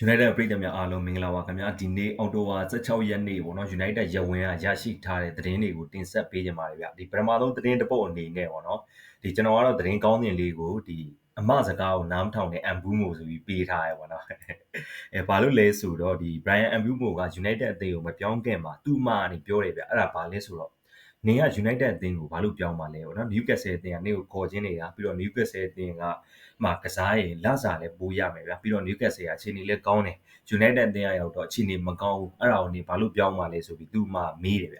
United ပြည်သူများအားလုံးမင်္ဂလာပါခင်ဗျာဒီနေ့အောက်တိုဘာ16ရက်နေ့ပေါ့နော် United ရဝင်းကရရှိထားတဲ့သတင်းတွေကိုတင်ဆက်ပေးကြပါမယ်ဗျဒီပထမဆုံးသတင်းတစ်ပုဒ်အနေနဲ့ပေါ့နော်ဒီကျွန်တော်ကတော့သတင်းကောင်းတင်လေးကိုဒီအမစကားကိုနားမထောင်တဲ့အမ်ဘူးမိုဆိုပြီးပေးထားရပေါ့နော်အဲဘာလို့လဲဆိုတော့ဒီ Brian အမ်ဘူးမိုက United အသင်းကိုမပြောင်းခင်မှာသူ့မကနေပြောတယ်ဗျအဲ့ဒါဘာလဲဆိုတော့ နင်က United အသင်းကိုဘာလို့ပြောင်းပါလဲပေါ့နော် Newcastle အသင်းကနင်ကိုခေါ်ချင်းနေတာပြီးတော့ Newcastle အသင်းကမှကစားရင်လစာလည်းပိုးရမယ်ဗျာပြီးတော့ Newcastle ကအခြေအနေလည်းကောင်းတယ် United အသင်းကရောက်တော့အခြေအနေမကောင်းဘူးအဲ့ဒါကိုနင်ဘာလို့ပြောင်းပါလဲဆိုပြီးသူ့မှမေးတယ်ဗျ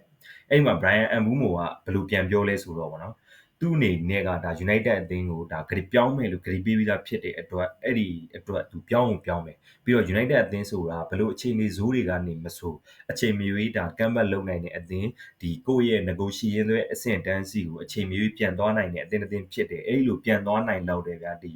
အဲ့မှာ Brian Mbeumo ကဘယ်လိုပြန်ပြောလဲဆိုတော့ပေါ့နော် သူ့အနေနဲ့ကဒါ United အသင်းကိုဒါဂရီပြောင်းမယ်လို့ဂရီပေးပြီးသားဖြစ်တဲ့အတွက်အဲ့ဒီအတွက်သူပြောင်းအောင်ပြောင်းမယ်ပြီးတော့ United အသင်းဆိုတာဘယ်လိုအခြေအနေဇိုးတွေကနေမဆိုအချိန်မရွေးဒါကမ်ဘတ်လုံနိုင်တဲ့အသင်းဒီကိုယ့်ရဲ့ negotiation တွေအဆင့်တန်းစီကိုအချိန်မရွေးပြန်သွားနိုင်တဲ့အသင်းအသင်းဖြစ်တယ်အဲ့လိုပြန်သွားနိုင်တော့တယ်ဗျာဒီ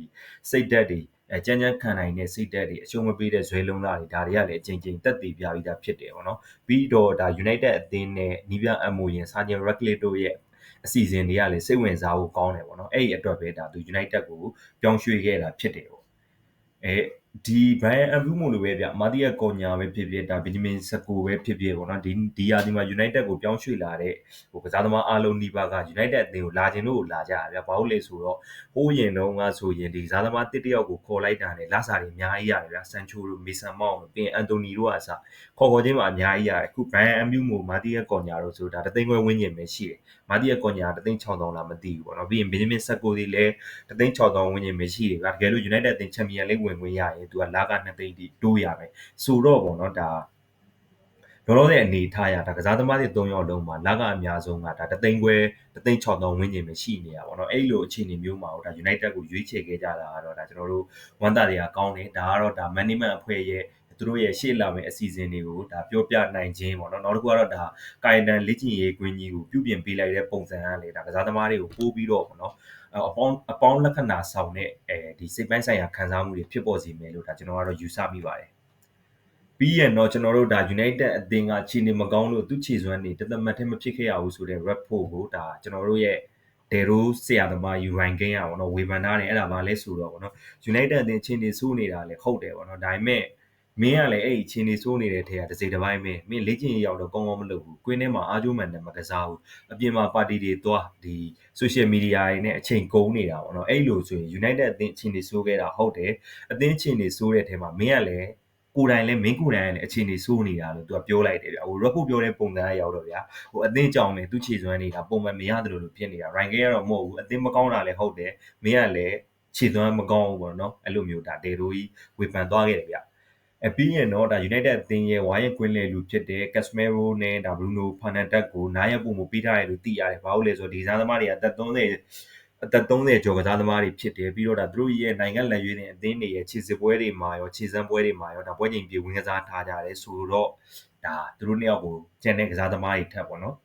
စိတ်သက်တွေအဲကြမ်းကြမ်းခံနိုင်တဲ့စိတ်သက်တွေအရှုံးမပေးတဲ့ဇွဲလုံးသားတွေဒါတွေကလည်းအချိန်ချင်းတက်တည်ပြပြီးသားဖြစ်တယ်ပေါ့နော်ပြီးတော့ဒါ United အသင်းနဲ့နီးပြအမိုရင်စာဂျင် Radcliffe တို့ရဲ့ အစီအစဉ်တွေကလည်းစိတ်ဝင်စားဖို့ကောင်းတယ်ပေါ့နော်အဲ့ဒီအတွက်ပဲဒါသူ United ကိုပြောင်းရွှေ့ခဲ့တာဖြစ်တယ်ပေါ့အဲ ဒီ Brian Mbeumo လိုပဲဗျမာတီယာကောညာပဲဖြစ်ဖြစ်ဒါ Benjamin Sesko ပဲဖြစ်ဖြစ်ပေါ့နော်ဒီဒီယာဒီမှာ United ကိုပြောင်းရွှေ့လာတဲ့ဟိုကစားသမားအားလုံးဒီပါက United အသင်းကိုလာခြင်းလို့လာကြတာဗျဘာလို့လဲဆိုတော့ဟိုးရင်တုန်းကဆိုရင်ဒီကစားသမားတစ်တယောက်ကိုခေါ်လိုက်တာနဲ့လာစားတွေအများကြီးရတယ်ဗျ Sancho တို့ Mason Mount တို့ပြီးရင် Anthony တို့ကအစခေါ်ခေါ်ချင်းမှာအများကြီးရတယ်အခု Brian Mbeumo မာတီယာကောညာတို့ဆိုဒါတသိန်းခွဲဝန်းကျင်ပဲရှိတယ်မာတီယာကောညာတသိန်း6000လားမသိဘူးပေါ့နော်ပြီးရင် Benjamin Sesko ဒီလည်းတသိန်း6000ဝန်းကျင်ပဲရှိတယ်ဗျတကယ်လို့ United အသင်း Champion League ဝင်ခွင့်ရရင်သူကလာက2သိန်းတိတိုးရမယ်ဆိုတော့ပေါ့နော်ဒါလောလောဆယ်အနေထားရဒါကစားသမားတွေ၃ယောက်လုံးမှာလကအများဆုံးကဒါတသိန်းခွဲတသိန်း6000ဝန်းကျင်ပဲရှိနေတာပေါ့နော်အဲ့လိုအခြေအနေမျိုးမှာတော့ဒါ United ကိုရွေးချယ်ခဲ့ကြတာကတော့ဒါကျွန်တော်တို့ဝမ်းသာတွေကကောင်းတယ်ဒါကတော့ဒါ management အဖွဲ့ရဲ့ သူတို့ရဲ့ရှေ့လာမယ့်အစီအစဉ်တွေကိုဒါပြောပြနိုင်ခြင်းပေါ့နော်နောက်တစ်ခုကတော့ဒါကာယတန်လက်ကျင်ရေးကွင်းကြီးကိုပြုပြင်ပေးလိုက်တဲ့ပုံစံကလေဒါကစားသမားတွေကိုပို့ပြီးတော့ပေါ့နော်အပေါင်းအပေါင်းလက္ခဏာဆောင်တဲ့အဲဒီစိတ်ပိုင်းဆိုင်ရာခံစားမှုတွေဖြစ်ပေါ်စေမယ်လို့ဒါကျွန်တော်ကတော့ယူဆမိပါတယ်ပြီးရင်တော့ကျွန်တော်တို့ဒါ United အသင်းကခြေနေမကောင်းလို့သူ့ခြေစွမ်းနေတသက်မှတ်ထဲမဖြစ်ခဲ့ရဘူးဆိုတဲ့ rep ဖို့ကိုဒါကျွန်တော်တို့ရဲ့ဒေရိုးဆရာသမားယူရိုင်ကင်းရပါတော့ဝေဖန်ထားတယ်အဲ့ဒါဘာလဲဆိုတော့ဗောနော် United အသင်းခြေနေစိုးနေတာလည်းဟုတ်တယ်ဗောနော်ဒါပေမဲ့ မင်းကလည်းအဲ့ဒီချင်းနေစိုးနေတဲ့ထဲကတစ်စိတ်တစ်ပိုင်းပဲမင်းလေ့ကျင့်ရေးရောက်တော့ကောင်းကောင်းမလုပ်ဘူးကွင်းထဲမှာအာဂျိုမန်နဲ့မကစားဘူးအပြင်မှာပါတီတွေသွားဒီ social media တွေနဲ့အချိန်ကုန်နေတာပေါ့နော်အဲ့လိုဆိုရင် United အသင်းချင်းနေစိုးခဲ့တာဟုတ်တယ်အသင်းချင်းနေစိုးတဲ့ထဲမှာမင်းကလည်းကိုယ်တိုင်လည်းမင်းကိုယ်တိုင်လည်းအခြေအနေစိုးနေတာလို့သူကပြောလိုက်တယ်ဗျဟို report ပြောတဲ့ပုံစံအရောက်တော့ဗျာဟိုအသင်းကြောင်နေသူခြေစွမ်းနေတာပုံမှန်မရတယ်လို့ဖြစ်နေတာ rank ကတော့မဟုတ်ဘူးအသင်းမကောင်းတာလည်းဟုတ်တယ်မင်းကလည်းခြေသွမ်းမကောင်းဘူးပေါ့နော်အဲ့လိုမျိုးဒါဒေရိုကြီးဝေဖန်သွားခဲ့တယ်ဗျ အပြီးရင်တော့ဒါ United အသင်းရဲ့ဝိုင်းရကွင်းလေလူဖြစ်တဲ့ Casemiro နဲ့ဒါ Bruno Fernandes ကိုနားရပုံမပေးထားတယ်လို့သိရတယ်။ဘာလို့လဲဆိုတော့ဒီစားသမားတွေကအသက်30အသက်30ကျော်ကစားသမားတွေဖြစ်တယ်ပြီးတော့ဒါသူတို့ရဲ့နိုင်ငံလက်ရွေးတဲ့အသင်းတွေရဲ့ခြေစစ်ပွဲတွေမှာရောခြေစမ်းပွဲတွေမှာရောဒါပွဲချိန်ပြေဝင်ကစားထားကြတယ်ဆိုတော့ဒါသူတို့နှစ်ယောက်ကိုကျန်တဲ့ကစားသမားတွေထက်ပေါ့နော်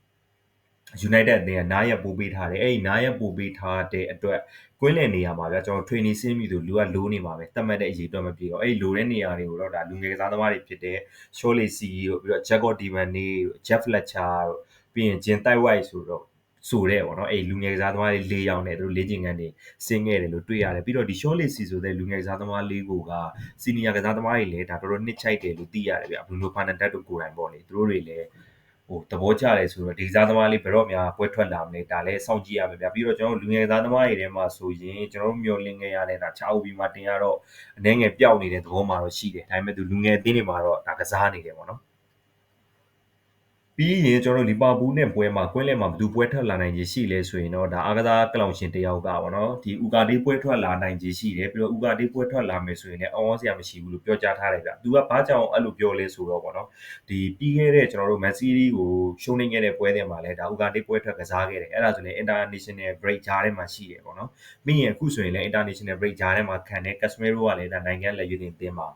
United အသင်းကနားရပို့ပေးထားတယ်အဲ့ဒီနားရပို့ပေးထားတဲ့အတွက်ကွင်းလည်နေရာမှာဗျာကျွန်တော် training ဆင်းပြီးသူလူကလိုးနေမှာပဲတတ်မှတ်တဲ့အရေးအတွက်မပြေတော့အဲ့ဒီလိုတဲ့နေရာတွေကိုတော့ဒါလူငယ်ကစားသမားတွေဖြစ်တဲ့ Shirley C တို့ပြီးတော့ Jacob Divan နေ Jeff Fletcher တို့ပြီးရင် Jin Tai White ဆိုတော့ဆိုတဲ့ပေါ့နော်အဲ့လူငယ်ကစားသမားတွေ၄ယောက်နဲ့သူတို့လေ့ကျင့်ခန်းတွေဆင်းခဲ့တယ်လို့တွေ့ရတယ်ပြီးတော့ဒီ short list ဆိုတဲ့လူငယ်ကစားသမားလေးကိုကစီနီယာကစားသမားတွေလည်းဒါတော်တော်နှစ်ချိုက်တယ်လို့သိရတယ်ဗျဘရူနိုဖာနန်ဒက်တို့ကိုယ်တိုင်ပေါ့လေသူတို့တွေလည်း ဟိုသဘောကျတယ်ဆိုတော့ဒီစားသမားလေးဘယ်တော့မှပွဲထွက်လာမလဲဒါလည်းစောင့်ကြည့်ရမယ်ဗျပြီးတော့ကျွန်တော်တို့လူငယ်စားသမားတွေထဲမှာဆိုရင်ကျွန်တော်တို့မျောလင့်ခဲ့ရတဲ့ဒါချာအိုဘီမှာတင်ရတော့အနေငယ်ပျောက်နေတဲ့သဘောမှာတော့ရှိတယ်ဒါပေမဲ့သူလူငယ်အသင်းတွေမှာတော့ဒါကစားနေတယ်ပေါ့နော် ပြီးရင်ကျွန်တော်တို့လီဗာပူးနဲ့ပွဲမှာကွင်းလယ်မှာဘယ်သူပွဲထွက်လာနိုင်ခြေရှိလဲဆိုရင်တော့ဒါအားကစားကလောင်ရှင်တယောက်ကပေါ့နော်ဒီဥကာဒေးပွဲထွက်လာနိုင်ခြေရှိတယ်ပြီးတော့ဥကာဒေးပွဲထွက်လာမယ်ဆိုရင်လည်းအောင်းစရာမရှိဘူးလို့ပြောကြားထားတယ်ဗျသူကဘာကြောင့်အဲ့လိုပြောလဲဆိုတော့ပေါ့နော်ဒီပြီးခဲ့တဲ့ကျွန်တော်တို့မန်စီးရီးကိုရှုံးနေခဲ့တဲ့ပွဲတွေမှာလည်းဒါဥကာဒေးပွဲထွက်ကစားခဲ့တယ်အဲ့ဒါဆိုရင် international break ကြားထဲမှာရှိတယ်ပေါ့နော်ပြီးရင်အခုဆိုရင်လည်း international break ကြားထဲမှာခံတဲ့ Casemiro ကလည်းဒါနိုင်ငံလက်ရွေးတင်တင်းမှာ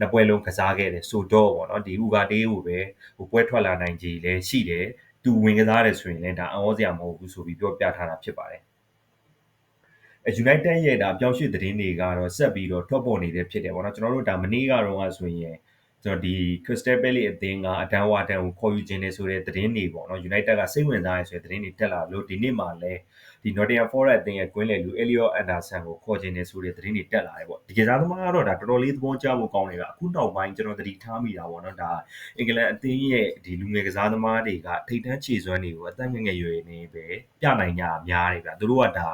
နှစ်ပွဲလုံးကစားခဲ့တယ်ဆိုတော့ပေါ့နော်ဒီဥကာတေးကိုပဲဟိုပွဲထွက်လာနိုင်ကြီးလည်းရှိတယ်သူဝင်ကစားတယ်ဆိုရင်လည်းဒါအံ့ဩစရာမဟုတ်ဘူးဆိုပြီးပြောပြထားတာဖြစ်ပါတယ်အဲ United ရဲ့ဒါပြောင်းရွှေ့သတင်းတွေကတော့ဆက်ပြီးတော့ထွက်ပေါ်နေတဲ့ဖြစ်တယ်ပေါ့နော်ကျွန်တော်တို့ဒါမနေ့ကတော့ဆိုရင်ကျွန်တော်ဒီ Crystal Palace အသင်းကအဒန်ဝါတန်ကိုခေါ်ယူခြင်းနေဆိုတဲ့သတင်းတွေပေါ့နော် United ကစိတ်ဝင်စားရဆိုတဲ့သတင်းတွေတက်လာလို့ဒီနေ့မှလည်း ဒီ Nottingham Forest အသင်းရဲ့ကွင်းလယ်လူ Elliot Anderson ကိုခေါ်ချင်တယ်ဆိုတဲ့သတင်းတွေတက်လာတယ်ပေါ့ဒီကစားသမားကတော့ဒါတော်တော်လေးသဘောကျဖို့ကောင်းတယ်ဗျအခုနောက်ပိုင်းကျွန်တော်သတိထားမိတာပေါ့နော်ဒါအင်္ဂလန်အသင်းရဲ့ဒီလူငယ်ကစားသမားတွေကထိပ်တန်းခြေစွမ်းတွေကိုအသက်ငယ်ငယ်ရွယ်နေပဲပြနိုင်ကြများတယ်ဗျသူတို့ကဒါ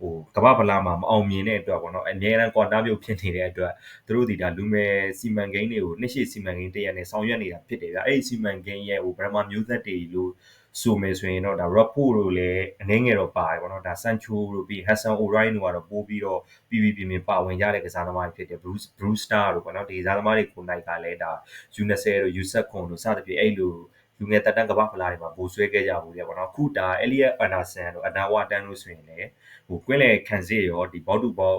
ဟိုကမ္ဘာဗလာမှာမအောင်မြင်တဲ့အတွက်ပေါ့နော်အများအားကွာတာမျိုးဖြစ်နေတဲ့အတွက်သူတို့ဒီဒါလူငယ်စီမံကိန်းတွေကိုနှစ်ရှည်စီမံကိန်းတရက်နဲ့ဆောင်ရွက်နေတာဖြစ်တယ်ဗျအဲ့ဒီစီမံကိန်းရဲ့ဟိုဗမာမျိုးသက်တွေလို့ ဆိုမယ်ဆိုရင်တော့ဒါ Rapport တို့လည်းအနည်းငယ်တော့ပါတယ်ပေါ့နော်ဒါ Sancho တို့ပြီး Hudson Odoi တို့ကတော့ပိုးပြီးတော့ပြည်ပြည်ပြင်းပြင်းပါဝင်ကြတဲ့ကစားသမားတွေဖြစ်တယ် Bruce Brewster တို့ပေါ့နော်ဒီကစားသမားတွေကိုနိုင်ကလည်းဒါ U20 တို့ U7 ခွန်တို့စသဖြင့်အဲ့လိုလူငယ်တက်တန်းကမ္ဘာဖလားတွေမှာပိုဆွဲခဲ့ကြဘူးလေပေါ့နော်ခုဒါ Elliot Anderson တို့ Adawa Tan တို့ဆိုရင်လည်းဟိုကွင်းလေခံစစ်ရောဒီဘောက်တူဘော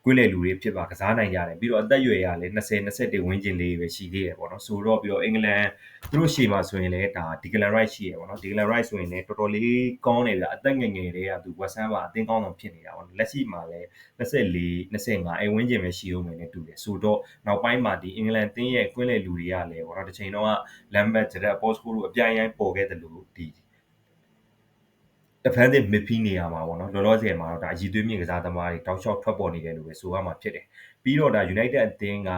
က်ကွင်းလေလူတွေဖြစ်ပါကစားနိုင်ကြတယ်ပြီးတော့အသက်အရွယ်ရလည်း20 21ဝန်းကျင်လေးပဲရှိသေးတယ်ပေါ့နော်ဆိုတော့ပြီးတော့အင်္ဂလန်သူတို့ရှေ့မှာဆိုရင်လည်းဒါ Declan Rice ရှိရပေါ့နော် Declan Rice ဆိုရင်လည်းတော်တော်လေးကောင်းတယ်ဗျအသက်ငယ်ငယ်လေးကသူ West Ham မှာအသင်းကောင်းဆောင်ဖြစ်နေတာပေါ့နော်လက်ရှိမှာလည်း24 25အဲဝန်းကျင်ပဲရှိဦးမယ်နဲ့တူတယ်ဆိုတော့နောက်ပိုင်းမှာဒီအင်္ဂလန်အသင်းရဲ့ကွင်းလေလူတွေကလည်းပေါ့နော်တစ်ချိန်တော့က Lambert ကျတဲ့ Postco တို့အပြိုင်ရိုင်းပေါ်ခဲ့တယ်လို့ဒီ defensive midfield နေရာမှာပေါ့နော်လောလောဆယ်မှာတော့ဒါအည်သွေးမြင့်ကစားသမားတွေတောက်လျှောက်ထွက်ပေါ်နေတယ်လို့ပဲဆိုရမှာဖြစ်တယ်ပြီးတော့ဒါ United အသင်းက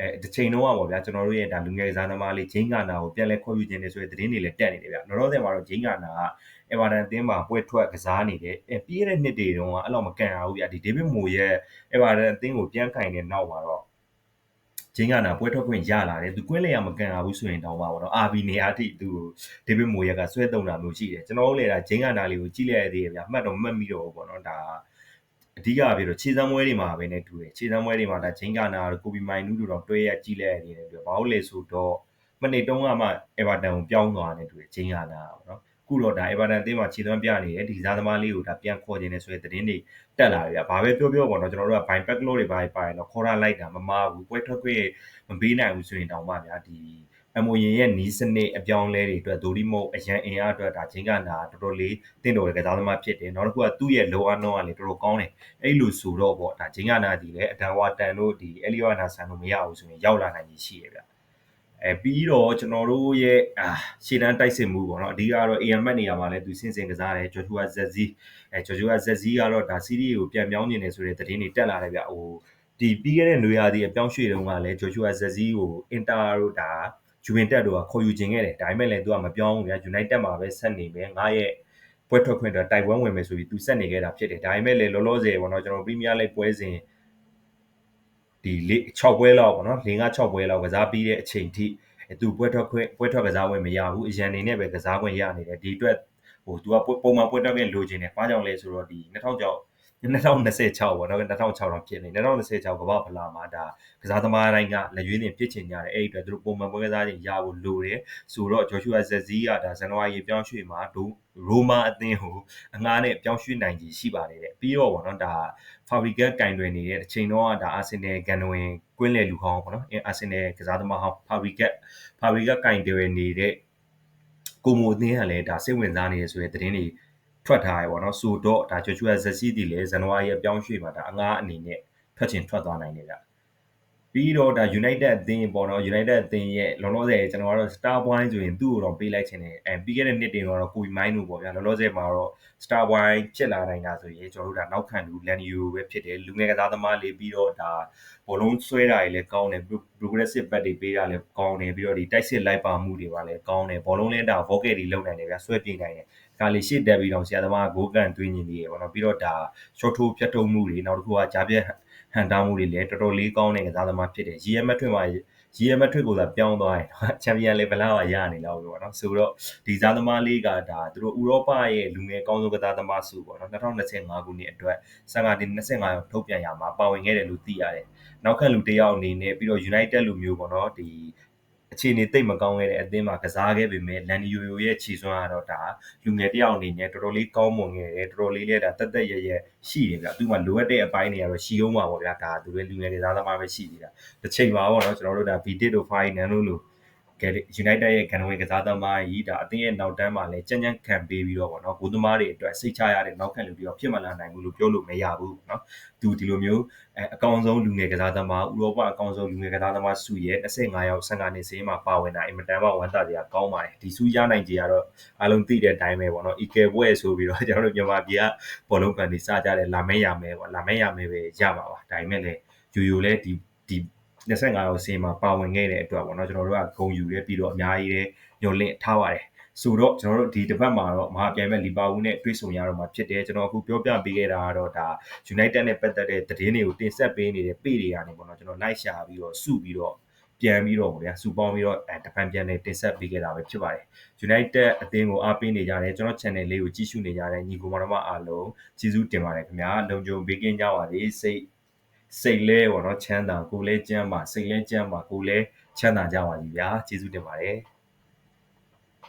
အဲတစ်ချိန်တော့ပေါ့ဗျာကျွန်တော်တို့ရဲ့ဒါလူငယ်ကစားသမားလေးဂျိန်းဂါနာကိုပြန်လဲခေါ်ယူခြင်းနေဆိုတဲ့သတင်းတွေလည်းတက်နေတယ်ဗျလောလောဆယ်မှာတော့ဂျိန်းဂါနာက Everton အသင်းမှာပွဲထွက်ကစားနေတယ်အဲပြီးရတဲ့နှစ်တွေတုန်းကအဲ့လိုမကန်အောင်ဗျာဒီ David Moyes ရဲ့ Everton အသင်းကိုပြန်ကင်တဲ့နောက်မှာတော့ ဂျင်းကနာပွဲထွက်ခွင့်ရလာတယ်သူကွင်းလေရမကန်ရဘူးဆိုရင်တောင်ပါပေါ့နော် RB နေရာထိသူဒေးဗစ်မိုယက်ကဆွဲတုံတာမျိုးရှိတယ်ကျွန်တော်တို့လည်းဒါဂျင်းကနာလေးကိုကြည့်လိုက်ရသေးတယ်ဗျာမှတ်တော့မှတ်မိတော့ပေါ့နော်ဒါအဓိကပြတော့ခြေစမ်းပွဲတွေမှာပဲねတူတယ်ခြေစမ်းပွဲတွေမှာဒါဂျင်းကနာတို့ကိုဘီမိုင်နူးတို့တော့တွဲရကြည့်လိုက်ရသေးတယ်ပြဘာလို့လဲဆိုတော့မနေ့တုန်းကမှ Everton ကိုပြောင်းသွားတယ်တူတယ်ဂျင်းကနာပေါ့နော် ခုတော့ဒါ Everton အသင်းမှာခြေသွမ်းပြနေတယ်ဒီစားသမားလေးကိုဒါပြန်ခေါ်ခြင်းနဲ့ဆိုတဲ့သတင်းတွေတက်လာတယ်ဗျာဘာပဲပြောပြောပေါ့နော်ကျွန်တော်တို့က buy back law တွေဘာတွေပါရင်တော့ခေါ်ရလိုက်တာမမားဘူးပွဲထွက်ခွင့်မပေးနိုင်ဘူးဆိုရင်တောင်မှဗျာဒီ MON ရဲ့နီးစနစ်အပြောင်းလဲတွေအတွက်ဒိုဒီမို့အရန်အင်အားအတွက်ဒါချင်းကနာတော်တော်လေးတင့်တော်တဲ့ကစားသမားဖြစ်တယ်နောက်တစ်ခုကသူ့ရဲ့လောအားနှောကလည်းတော်တော်ကောင်းတယ်အဲ့လိုဆိုတော့ပေါ့ဒါချင်းကနာဒီလည်းအတန်ဝါတန်တို့ဒီအလီယိုနာဆန်တို့မရဘူးဆိုရင်ရောက်လာနိုင်ကြီးရှိရဗျာ အဲပြီးတော့ကျွန်တော်တို့ရဲ့အာရှေ့တန်းတိုက်စစ်မှုပေါ့နော်အဓိကတော့ AM နေရာမှာလည်းသူစင်စင်ကစားတယ်ဂျော်ဂျူအာဇက်ဇီအဲဂျော်ဂျူအာဇက်ဇီကတော့ဒါစီးရီးကိုပြန်ပြောင်းနေတယ်ဆိုတဲ့သတင်းတွေတက်လာတယ်ဗျဟိုဒီပြီးခဲ့တဲ့နွေရာသီအပြောင်းရွှေ့တုန်းကလည်းဂျော်ဂျူအာဇက်ဇီကိုအင်တာတို့ဒါဂျူဝင်တက်တို့ကခေါ်ယူခြင်းခဲ့တယ်ဒါပေမဲ့လည်းသူကမပြောင်းဘူးဗျာ United မှာပဲဆက်နေမယ်ငါရဲ့ပွဲထွက်ခွင့်တော့တိုက်ပွဲဝင်မယ်ဆိုပြီးသူဆက်နေခဲ့တာဖြစ်တယ်ဒါပေမဲ့လည်းလောလောဆယ်ပေါ့နော်ကျွန်တော်ပရီးမီးယားလိပွဲစဉ် ဒီ6ပွဲလောက်ပေါ့နော်၄၅6ပွဲလောက်ကစားပြီးတဲ့အချိန်ထိသူပွဲထွက်ခွင့်ပွဲထွက်ကစားဝင်မရဘူးအရန်နေနဲ့ပဲကစားခွင့်ရနေတယ်ဒီအတွက်ဟိုသူကပုံမှန်ပွဲထွက်ခွင့်လိုချင်တယ်ဘာကြောင့်လဲဆိုတော့ဒီ2006 2026ပေါ့နော်2006တော့ဖြစ်နေ2026ကမ္ဘာဖလားမှာဒါကစားသမားတိုင်းကလက်ရွေးတင်ပြစ်ချင်ကြတယ်အဲ့ဒီအတွက်သူတို့ပုံမှန်ပွဲကစားခြင်းရဖို့လိုတယ်ဆိုတော့ဂျော်ရှူအာဇက်ဇီးကဒါဇန်နဝါရီပြောင်းရွှေ့မှာဒိုရိုမာအသင်းကိုအငားနဲ့ပြောင်းရွှေ့နိုင်ကြီးရှိပါတယ်တဲ့ပြီးတော့ပေါ့နော်ဒါဖာဘရီဂတ်ကင်တွင်နေတဲ့အချိန်တော့ဒါအာဆင်နယ်ကန်ဝင်ကွင်းလယ်လူဟောင်းပေါ့နော်အာဆင်နယ်ကစားသမားဟောင်းဖာဘရီဂတ်ဖာဘရီဂတ်ကင်တွင်နေတဲ့ကိုမိုအသင်းကလည်းဒါစိတ်ဝင်စားနေရဆိုတဲ့သတင်းတွေ ထွက်ထားရပေါ့နော်ဆိုတော့ဒါဂျိုချူယာဇက်စီတီလည်းဇန်နဝါရီအပြောင်းရွှေ့မှာဒါအငားအနေနဲ့ထွက်ချင်ထွက်သွားနိုင်တယ်ဗျပြီးတော့ဒါ United အသင်းပေါ့နော် United အသင်းရဲ့လောလောဆယ်ကျွန်တော်ကတော့ Star Boy ဆိုရင်သူ့ကိုတော့ပေးလိုက်ချင်တယ်အဲပြီးခဲ့တဲ့နှစ်တင်တော့ကိုဝီမိုင်းတို့ပေါ့ဗျာလောလောဆယ်မှာတော့ Star Boy ဖြစ်လာနိုင်တာဆိုရင်ကျွန်တော်တို့ဒါနောက်ခံလူ Lanio ပဲဖြစ်တယ်လူငယ်ကစားသမားလေးပြီးတော့ဒါဘောလုံးဆွဲတာတွေလည်းကောင်းတယ် progressive back တွေပေးတာလည်းကောင်းတယ်ပြီးတော့ဒီတိုက်စစ်လိုက်ပါမှုတွေပါလည်းကောင်းတယ်ဘောလုံးလည်းဒါ vocal တွေလုံနိုင်တယ်ဗျာဆွဲပြနိုင်တယ် ဒါလေးရှေ့တက်ပြီးတော့ဆရာသမားဂိုးကန်သွင်းနေနေရပေါ့နော်ပြီးတော့ဒါ short ထိုးဖြတ်ထုတ်မှုတွေနောက်တစ်ခုကကြားပြက်ဟန်တာမှုတွေလည်းတော်တော်လေးကောင်းတဲ့ကစားသမားဖြစ်တယ် GM ထွင်မှာ GM ထွင်ကိုသာပြောင်းသွားရင်ချန်ပီယံလေဗလာကရနေလောက်ပေါ့နော်ဆိုတော့ဒီစားသမားလေးကဒါသူတို့ဥရောပရဲ့လူငယ်ကောင်းဆုံးကစားသမားစုပေါ့နော်2025ခုနှစ်အတွက်15တင်25ရောက်ထုတ်ပြန်ရမှာပါဝင်ခဲ့တယ်လို့သိရတယ်နောက်ခံလူတယောက်အနေနဲ့ပြီးတော့ United လူမျိုးပေါ့နော်ဒီ အခြေအနေတိတ်မကောင်းခဲ့တဲ့အသင်းမှာကစားခဲ့ပေမဲ့လန်နီယိုယိုရဲ့ခြေစွမ်းကတော့ဒါလူငယ်တယောက်အနေနဲ့တော်တော်လေးကောင်းမွန်ခဲ့တယ်တော်တော်လေးလည်းဒါတက်တက်ရရရှိတယ်ဗျသူမှလိုအပ်တဲ့အပိုင်းတွေကတော့ရှိအောင်ပါပေါ့ဗျာဒါသူလည်းလူငယ်ကစားသမားပဲရှိသေးတာတစ်ချိန်ပါပေါ့နော်ကျွန်တော်တို့ဒါ V10 တို့ Final လို့က United ရဲ့ကန်ဝင်ကစားသမားကြီးဒါအသင်းရဲ့နောက်တန်းမှာလည်းကြမ်းကြမ်းခံပေးပြီးတော့ပေါ့နော်ဂိုးသမားတွေအတွက်စိတ်ချရတဲ့နောက်ခံလူတွေရောဖြစ်မလာနိုင်ဘူးလို့ပြောလို့မရဘူးပေါ့နော်သူဒီလိုမျိုးအဲအကောင်ဆုံးလူငယ်ကစားသမားဥရောပအကောင်ဆုံးလူငယ်ကစားသမားစုရဲ့25ယောက်15နှစ်စင်းမှာပါဝင်တာအင်မတန်မှဝမ်းသာစရာကောင်းပါတယ်ဒီစုရနိုင်ကြရတော့အားလုံးသိတဲ့အတိုင်းပဲပေါ့နော် equal ပွဲဆိုပြီးတော့ကျွန်တော်တို့မြန်မာပြည်ကဘောလုံးကန်တွေစကြတယ်လာမဲရမဲပေါ့လာမဲရမဲပဲရပါပါဒါပေမဲ့လည်းယူယူလဲဒီဒီ 25ရောက်စင်းမှာပါဝင်ခဲ့တဲ့အတွက်ပေါ့နော်ကျွန်တော်တို့ကဂုံယူရဲပြီးတော့အများကြီးလည်းညှို့လင့်ထားပါတယ်ဆိုတော့ကျွန်တော်တို့ဒီတစ်ပတ်မှာတော့မဟာပြန်မဲ့လီပါဝူးနဲ့တွေ့ဆုံရတော့မှာဖြစ်တယ်ကျွန်တော်အခုပြောပြပေးခဲ့တာကတော့ဒါ United နဲ့ပတ်သက်တဲ့သတင်းတွေကိုတင်ဆက်ပေးနေတဲ့ပေတွေကနေပေါ့နော်ကျွန်တော်လိုက်ရှာပြီးတော့စုပြီးတော့ပြန်ပြီးတော့ဗျာစူပေါင်းပြီးတော့အဲတပန်ပြန်နေတင်ဆက်ပေးခဲ့တာပဲဖြစ်ပါတယ် United အသင်းကိုအားပေးနေကြတယ်ကျွန်တော် channel လေးကိုကြည့်ရှုနေကြတဲ့ညီကိုမောင်နှမအားလုံးကျေးဇူးတင်ပါတယ်ခင်ဗျာလုံခြုံပေးကင်းကြပါစေစိတ် စိတ်လဲပေါ့နော်ချမ်းသာကိုယ်လဲကျမ်းပါစိတ်လဲကျမ်းပါကိုယ်လဲချမ်းသာကြပါစီဗျာကျေးဇူးတင်ပါတယ်